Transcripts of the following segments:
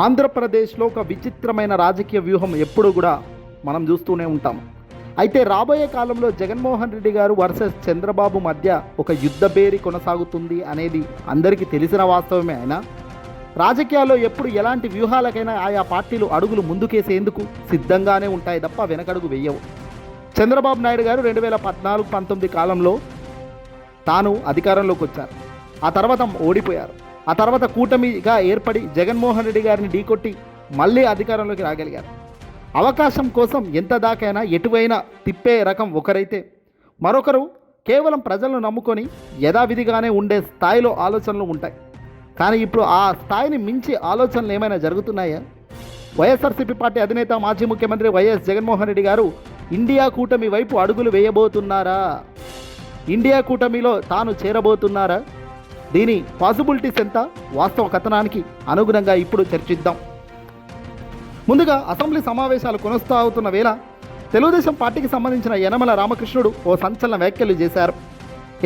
ఆంధ్రప్రదేశ్లో ఒక విచిత్రమైన రాజకీయ వ్యూహం ఎప్పుడు కూడా మనం చూస్తూనే ఉంటాం. అయితే రాబోయే కాలంలో జగన్మోహన్ రెడ్డి గారు వర్సెస్ చంద్రబాబు మధ్య ఒక యుద్ధ బేరి కొనసాగుతుంది అనేది అందరికీ తెలిసిన వాస్తవమే అయినా? రాజకీయాల్లో ఎప్పుడు ఎలాంటి వ్యూహాలకైనా ఆయా పార్టీలు అడుగులు ముందుకేసేందుకు సిద్ధంగానే ఉంటాయి తప్ప వెనకడుగు వెయ్యవు చంద్రబాబు నాయుడు గారు రెండు వేల పద్నాలుగు పంతొమ్మిది కాలంలో తాను అధికారంలోకి వచ్చారు ఆ తర్వాత ఓడిపోయారు. ఆ తర్వాత కూటమిగా ఏర్పడి జగన్మోహన్ రెడ్డి గారిని ఢీకొట్టి మళ్ళీ అధికారంలోకి రాగలిగారు. అవకాశం కోసం ఎంత దాకైనా ఎటువైనా తిప్పే రకం ఒకరైతే మరొకరు కేవలం ప్రజలను నమ్ముకొని యథావిధిగానే ఉండే స్థాయిలో ఆలోచనలు ఉంటాయి. కానీ ఇప్పుడు ఆ స్థాయిని మించి ఆలోచనలు ఏమైనా జరుగుతున్నాయా? వైఎస్ఆర్సీపీ పార్టీ అధినేత మాజీ ముఖ్యమంత్రి వైఎస్ జగన్మోహన్ రెడ్డి గారు ఇండియా కూటమి వైపు అడుగులు వేయబోతున్నారా? ఇండియా కూటమిలో తాను చేరబోతున్నారా? దీని పాసిబిలిటీస్ ఎంత? వాస్తవ కథనానికి అనుగుణంగా ఇప్పుడు చర్చిద్దాం. ముందుగా అసెంబ్లీ సమావేశాలు కొనసాగుతున్న వేళ తెలుగుదేశం పార్టీకి సంబంధించిన యనమల రామకృష్ణుడు ఓ సంచలన వ్యాఖ్యలు చేశారు.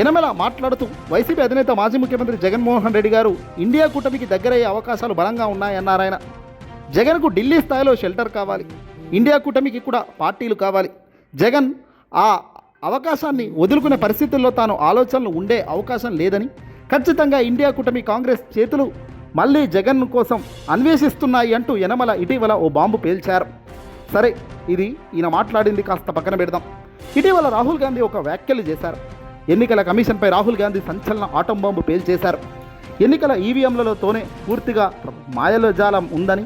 యనమల మాట్లాడుతూ వైసీపీ అధినేత మాజీ ముఖ్యమంత్రి జగన్మోహన్ రెడ్డి గారు ఇండియా కూటమికి దగ్గరయ్యే అవకాశాలు బలంగా ఉన్నాయన్నారాయన. జగన్కు ఢిల్లీ స్థాయిలో షెల్టర్ కావాలి. ఇండియా కూటమికి కూడా పార్టీలు కావాలి. జగన్ ఆ అవకాశాన్ని వదులుకునే పరిస్థితుల్లో తాను ఆలోచనలు ఉండే అవకాశం లేదని ఖచ్చితంగా ఇండియా కూటమి కాంగ్రెస్ చేతులు మళ్ళీ జగన్ కోసం అన్వేషిస్తున్నాయి అంటూ యనమల ఇటీవల ఓ బాంబు పేల్చారు. సరే ఇది ఈయన మాట్లాడింది కాస్త పక్కన పెడదాం. ఇటీవల రాహుల్ గాంధీ ఒక వ్యాఖ్యలు చేశారు. ఎన్నికల కమిషన్పై రాహుల్ గాంధీ సంచలన ఆటం బాంబు పేల్చేశారు. ఎన్నికల ఈవీఎంలతోనే పూర్తిగా మాయల జాలం ఉందని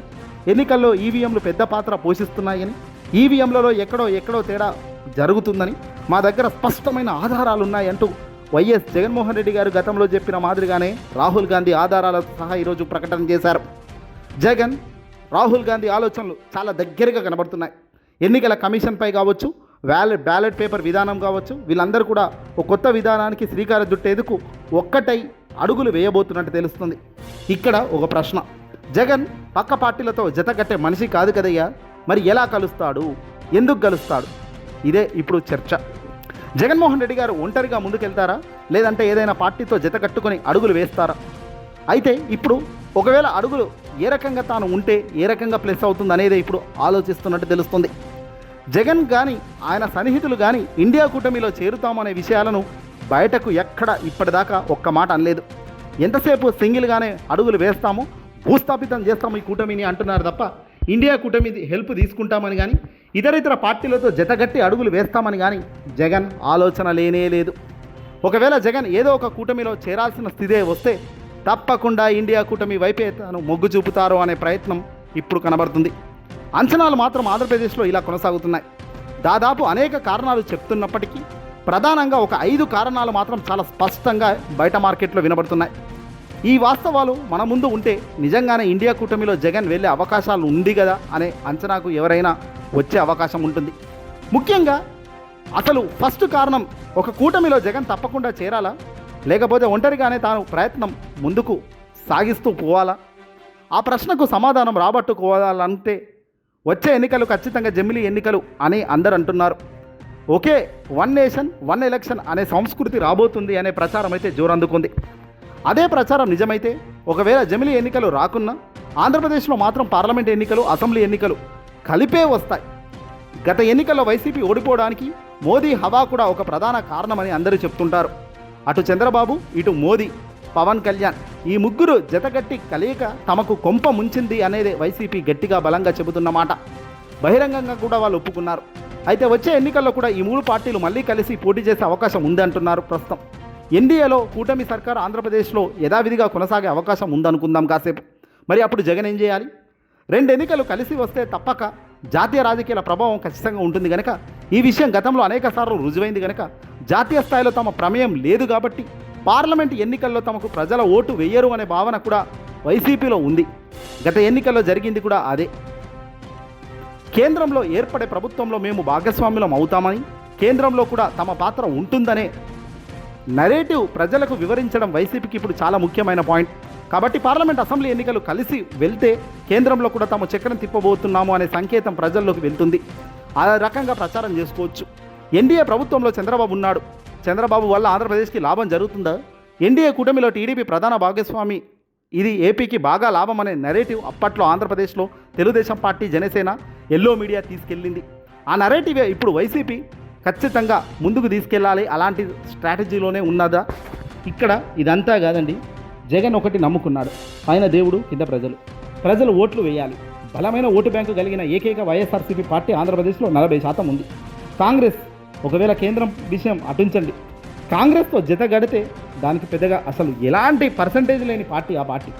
ఎన్నికల్లో ఈవీఎంలు పెద్ద పాత్ర పోషిస్తున్నాయని ఈవీఎంలలో ఎక్కడో ఎక్కడో తేడా జరుగుతుందని మా దగ్గర స్పష్టమైన ఆధారాలు ఉన్నాయంటూ వైఎస్ జగన్మోహన్ రెడ్డి గారు గతంలో చెప్పిన మాదిరిగానే రాహుల్ గాంధీ ఆధారాలతో సహా ఈరోజు ప్రకటన చేశారు. జగన్ రాహుల్ గాంధీ ఆలోచనలు చాలా దగ్గరగా కనబడుతున్నాయి. ఎన్నికల కమిషన్పై కావచ్చు వ్యాలెట్ బ్యాలెట్ పేపర్ విధానం కావచ్చు వీళ్ళందరూ కూడా ఒక కొత్త విధానానికి శ్రీకారం చుట్టేందుకు ఒక్కటై అడుగులు వేయబోతున్నట్టు తెలుస్తుంది. ఇక్కడ ఒక ప్రశ్న. జగన్ పక్క పార్టీలతో జతకట్టే మనిషి కాదు కదయ్యా? మరి ఎలా కలుస్తాడు? ఎందుకు కలుస్తాడు? ఇదే ఇప్పుడు చర్చ. జగన్మోహన్ రెడ్డి గారు ఒంటరిగా ముందుకెళ్తారా? లేదంటే ఏదైనా పార్టీతో జత కట్టుకొని అడుగులు వేస్తారా? అయితే ఇప్పుడు ఒకవేళ అడుగులు ఏ రకంగా తాను ఉంటే ఏ రకంగా ప్లస్ అవుతుంది అనేది ఇప్పుడు ఆలోచిస్తున్నట్టు తెలుస్తుంది. జగన్ కానీ ఆయన సన్నిహితులు కానీ ఇండియా కూటమిలో చేరుతామనే విషయాలను బయటకు ఎక్కడ ఇప్పటిదాకా ఒక్క మాట అనలేదు. ఎంతసేపు సింగిల్గానే అడుగులు వేస్తాము భూస్థాపితం చేస్తాము ఈ కూటమిని అంటున్నారు తప్ప ఇండియా కూటమి హెల్ప్ తీసుకుంటామని కానీ ఇతర ఇతర పార్టీలతో జతగట్టి అడుగులు వేస్తామని కానీ జగన్ ఆలోచన లేనే లేదు. ఒకవేళ జగన్ ఏదో ఒక కూటమిలో చేరాల్సిన స్థితే వస్తే తప్పకుండా ఇండియా కూటమి వైపే తాను మొగ్గు చూపుతారు అనే ప్రయత్నం ఇప్పుడు కనబడుతుంది. అంచనాలు మాత్రం ఆంధ్రప్రదేశ్లో ఇలా కొనసాగుతున్నాయి. దాదాపు అనేక కారణాలు చెప్తున్నప్పటికీ ప్రధానంగా ఒక ఐదు కారణాలు మాత్రం చాలా స్పష్టంగా బయట మార్కెట్లో వినబడుతున్నాయి. ఈ వాస్తవాలు మన ముందు ఉంటే నిజంగానే ఇండియా కూటమిలో జగన్ వెళ్ళే అవకాశాలు ఉంది కదా అనే అంచనాకు ఎవరైనా వచ్చే అవకాశం ఉంటుంది. ముఖ్యంగా అసలు ఫస్ట్ కారణం ఒక కూటమిలో జగన్ తప్పకుండా చేరాలా? లేకపోతే ఒంటరిగానే తాను ప్రయత్నం ముందుకు సాగిస్తూ పోవాలా? ఆ ప్రశ్నకు సమాధానం రాబట్టుకోవాలంటే వచ్చే ఎన్నికలు ఖచ్చితంగా జమిలీ ఎన్నికలు అని అందరు అంటున్నారు. ఒకే వన్ నేషన్ వన్ ఎలక్షన్ అనే సంస్కృతి రాబోతుంది అనే ప్రచారం అయితే జోరందుకుంది. అదే ప్రచారం నిజమైతే ఒకవేళ జమిలీ ఎన్నికలు రాకున్నా ఆంధ్రప్రదేశ్లో మాత్రం పార్లమెంట్ ఎన్నికలు అసెంబ్లీ ఎన్నికలు కలిపే వస్తాయి. గత ఎన్నికల్లో వైసీపీ ఓడిపోవడానికి మోదీ హవా కూడా ఒక ప్రధాన కారణమని అందరూ చెప్తుంటారు. అటు చంద్రబాబు ఇటు మోదీ పవన్ కళ్యాణ్ ఈ ముగ్గురు జతగట్టి కలయిక తమకు కొంప ముంచింది అనేది వైసీపీ గట్టిగా బలంగా చెబుతున్నమాట బహిరంగంగా కూడా వాళ్ళు ఒప్పుకున్నారు. అయితే వచ్చే ఎన్నికల్లో కూడా ఈ మూడు పార్టీలు మళ్ళీ కలిసి పోటీ చేసే అవకాశం ఉంది అంటున్నారు ప్రస్తుతం. ఎన్డీఏలో కూటమి సర్కార్ ఆంధ్రప్రదేశ్లో యథావిధిగా కొనసాగే అవకాశం ఉందనుకుందాం కాసేపు. మరి అప్పుడు జగన్ ఏం చేయాలి? రెండు ఎన్నికలు కలిసి వస్తే తప్పక జాతీయ రాజకీయాల ప్రభావం ఖచ్చితంగా ఉంటుంది కనుక ఈ విషయం గతంలో అనేక సార్లు రుజువైంది కనుక జాతీయ స్థాయిలో తమ ప్రమేయం లేదు కాబట్టి పార్లమెంట్ ఎన్నికల్లో తమకు ప్రజల ఓటు వేయరు అనే భావన కూడా వైసీపీలో ఉంది. గత ఎన్నికల్లో జరిగింది కూడా అదే. కేంద్రంలో ఏర్పడే ప్రభుత్వంలో మేము భాగస్వామ్యులం అవుతామని కేంద్రంలో కూడా తమ పాత్ర ఉంటుందనే నరేటివ్ ప్రజలకు వివరించడం వైసీపీకి ఇప్పుడు చాలా ముఖ్యమైన పాయింట్ కాబట్టి పార్లమెంట్ అసెంబ్లీ ఎన్నికలు కలిసి వెళ్తే కేంద్రంలో కూడా తాము చక్రం తిప్పబోతున్నాము అనే సంకేతం ప్రజల్లోకి వెళ్తుంది. ఆ రకంగా ప్రచారం చేసుకోవచ్చు. ఎన్డీఏ ప్రభుత్వంలో చంద్రబాబు ఉన్నాడు. చంద్రబాబు వల్ల ఆంధ్రప్రదేశ్కి లాభం జరుగుతుందా? ఎన్డీఏ కూటమిలో టీడీపీ ప్రధాన భాగస్వామి ఇది ఏపీకి బాగా లాభం అనే నెరేటివ్ అప్పట్లో ఆంధ్రప్రదేశ్లో Telugu Desam party Janasena yellow media తీసుకెళ్ళింది. ఆ నెరేటివ్ ఇప్పుడు వైసీపీ ఖచ్చితంగా ముందుకు తీసుకెళ్ళాలి. అలాంటి స్ట్రాటజీలోనే ఉన్నదా? ఇక్కడ ఇదంతా కాదండి. జగన్ ఒకటి నమ్ముకున్నాడు. పైన దేవుడు కింద ప్రజలు. ప్రజలు ఓట్లు వేయాలి. బలమైన ఓటు బ్యాంకు కలిగిన ఏకైక వైఎస్ఆర్సీపీ పార్టీ ఆంధ్రప్రదేశ్లో నలభై శాతం ఉంది. కాంగ్రెస్ ఒకవేళ కేంద్రం విషయం అటుంచండి. కాంగ్రెస్తో జత గడితే దానికి పెద్దగా అసలు ఎలాంటి పర్సంటేజ్ లేని పార్టీ ఆ పార్టీ.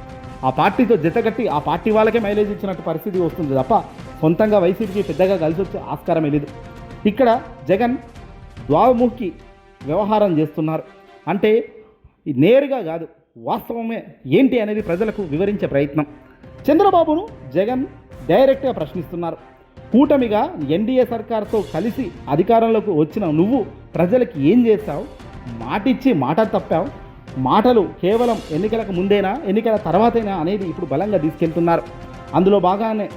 ఆ పార్టీతో జతగట్టి ఆ పార్టీ వాళ్ళకే మైలేజ్ ఇచ్చినట్టు పరిస్థితి వస్తుంది తప్ప సొంతంగా వైసీపీకి పెద్దగా కలిసి వచ్చే ఆస్కారం లేదు. ఇక్కడ జగన్ ద్వావముఖి వ్యవహారం చేస్తున్నారు. అంటే ఇది నేరుగా కాదు. వాస్తవమే ఏంటి అనేది ప్రజలకు వివరించే ప్రయత్నం. చంద్రబాబును జగన్ డైరెక్ట్గా ప్రశ్నిస్తున్నారు. కూటమిగా ఎన్డీఏ సర్కార్తో కలిసి అధికారంలోకి వచ్చిన నువ్వు ప్రజలకి ఏం చేస్తావు మాటిచ్చి మాట తప్పావు. మాటలు కేవలం ఎన్నికలకు ముందేనా ఎన్నికల తర్వాతేనా అనేది ఇప్పుడు బలంగా తీసుకెళ్తున్నారు. అందులో బాగానే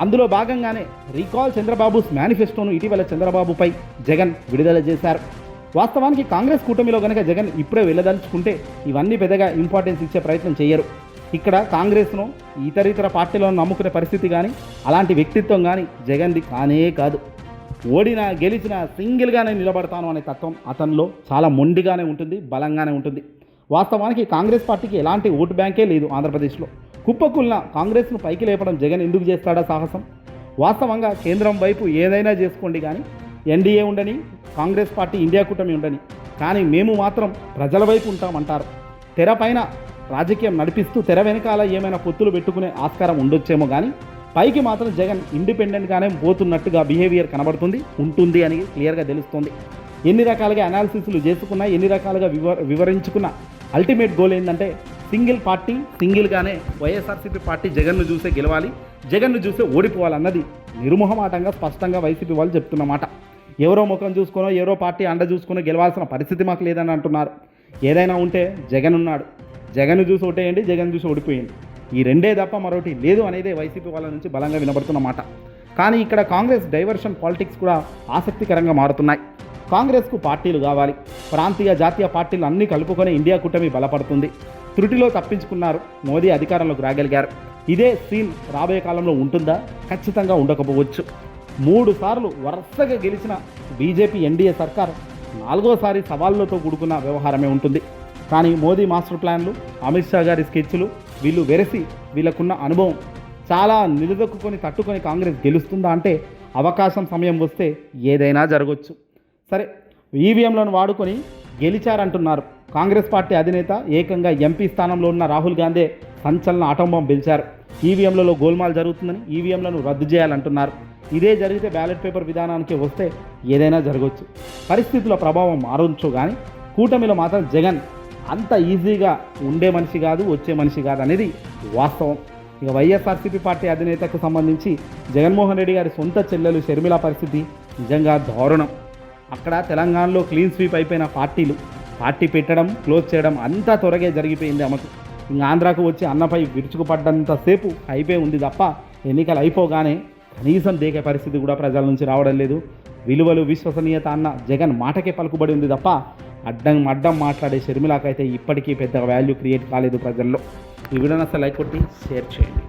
అందులో భాగంగానే రీకాల్ చంద్రబాబుస్ మేనిఫెస్టోను ఇటీవల చంద్రబాబుపై జగన్ విడుదల చేశారు. వాస్తవానికి కాంగ్రెస్ కూటమిలో కనుక జగన్ ఇప్పుడే వెళ్ళదలుచుకుంటే ఇవన్నీ పెద్దగా ఇంపార్టెన్స్ ఇచ్చే ప్రయత్నం చేయరు. ఇక్కడ కాంగ్రెస్ను ఇతర ఇతర పార్టీలను నమ్ముకునే పరిస్థితి కానీ అలాంటి వ్యక్తిత్వం కానీ జగన్ది కానే కాదు. ఓడినా గెలిచినా సింగిల్గానే నిలబడతాను అనే తత్వం అతనిలో చాలా మొండిగానే ఉంటుంది బలంగానే ఉంటుంది. వాస్తవానికి కాంగ్రెస్ పార్టీకి ఎలాంటి ఓటు బ్యాంకే లేదు ఆంధ్రప్రదేశ్లో. కుప్పకుల్న కాంగ్రెస్ను పైకి లేపడం జగన్ ఎందుకు చేస్తాడా సాహసం? వాస్తవంగా కేంద్రం వైపు ఏదైనా చేసుకోండి కానీ ఎన్డీఏ ఉండని కాంగ్రెస్ పార్టీ ఇండియా కూటమి ఉండని. కానీ మేము మాత్రం ప్రజల వైపు ఉంటామంటారు. తెర పైన రాజకీయం నడిపిస్తూ తెర వెనకాల ఏమైనా పొత్తులు పెట్టుకునే ఆస్కారం ఉండొచ్చేమో కానీ పైకి మాత్రం జగన్ ఇండిపెండెంట్గానే పోతున్నట్టుగా బిహేవియర్ కనబడుతుంది ఉంటుంది అని క్లియర్గా తెలుస్తుంది. ఎన్ని రకాలుగా అనాలిసిస్లు చేసుకున్నా ఎన్ని రకాలుగా వివ వివరించుకున్న అల్టిమేట్ గోల్ ఏంటంటే సింగిల్ పార్టీ సింగిల్గానే వైఎస్ఆర్సీపీ పార్టీ జగన్ను చూసే గెలవాలి జగన్ను చూసే ఓడిపోవాలన్నది నిర్మోహమాటంగా స్పష్టంగా వైసీపీ వాళ్ళు చెప్తున్నమాట ఎవరో ముఖం చూసుకునో ఎవరో పార్టీ అండ చూసుకునో గెలవాల్సిన పరిస్థితి మాకు లేదని అంటున్నారు. ఏదైనా ఉంటే జగన్ ఉన్నాడు. జగన్ చూసి ఓటేయండి జగన్ చూసి ఓడిపోయింది. ఈ రెండే తప్ప మరొకటి లేదు అనేదే వైసీపీ వాళ్ళ నుంచి బలంగా వినబడుతున్నమాట కానీ ఇక్కడ కాంగ్రెస్ డైవర్షన్ పాలిటిక్స్ కూడా ఆసక్తికరంగా మారుతున్నాయి. కాంగ్రెస్కు పార్టీలు కావాలి. ప్రాంతీయ జాతీయ పార్టీలు అన్నీ కలుపుకొని ఇండియా కూటమి బలపడుతుంది. త్రుటిలో తప్పించుకున్నారు. మోదీ అధికారంలోకి రాగలిగారు. ఇదే సీన్ రాబోయే కాలంలో ఉంటుందా? ఖచ్చితంగా ఉండకపోవచ్చు. మూడు సార్లు వరుసగా గెలిచిన బీజేపీ ఎన్డీఏ సర్కార్ నాలుగోసారి సవాళ్ళతో కూడుకున్న వ్యవహారమే ఉంటుంది. కానీ మోదీ మాస్టర్ ప్లాన్లు అమిత్ షా గారి స్కెచ్లు వీళ్ళు వెరసి వీళ్ళకున్న అనుభవం చాలా నిలదొక్కుని తట్టుకొని కాంగ్రెస్ గెలుస్తుందా అంటే అవకాశం సమయం వస్తే ఏదైనా జరగవచ్చు సరే ఈవీఎంలను వాడుకొని గెలిచారంటున్నారు. కాంగ్రెస్ పార్టీ అధినేత ఏకంగా ఎంపీ స్థానంలో ఉన్న రాహుల్ గాంధీ సంచలన ఆటంబం పిలిచారు ఈవీఎంలలో గోల్మాల్ జరుగుతుందని ఈవీఎంలను రద్దు చేయాలంటున్నారు. ఇదే జరిగితే బ్యాలెట్ పేపర్ విధానానికి వస్తే ఏదైనా జరగవచ్చు పరిస్థితుల ప్రభావం మారొచ్చు కానీ కూటమిలో మాత్రం జగన్ అంత ఈజీగా ఉండే మనిషి కాదు వచ్చే మనిషి కాదు అనేది వాస్తవం. ఇక వైఎస్ఆర్సీపీ పార్టీ అధినేతకు సంబంధించి జగన్మోహన్ రెడ్డి గారి సొంత చెల్లెలు షర్మిల పరిస్థితి నిజంగా దారుణం. అక్కడ తెలంగాణలో క్లీన్ స్వీప్ అయిపోయిన పార్టీలు పార్టీ పెట్టడం క్లోజ్ చేయడం అంతా త్వరగా జరిగిపోయింది ఆమెకు. ఇంకా ఆంధ్రాకు వచ్చి అన్నపై విరుచుకుపడ్డంతసేపు అయిపోయి ఉంది తప్ప ఎన్నికలు అయిపోగానే కనీసం దేకే పరిస్థితి కూడా ప్రజల నుంచి రావడం లేదు. విలువలు విశ్వసనీయత అన్న జగన్ మాటకే పలుకుబడి ఉంది తప్ప అడ్డం అడ్డం మాట్లాడే షర్మిలాకైతే ఇప్పటికీ పెద్ద వాల్యూ క్రియేట్ కాలేదు ప్రజల్లో. ఈ వీడియో అసలు లైక్ కొట్టి షేర్ చేయండి.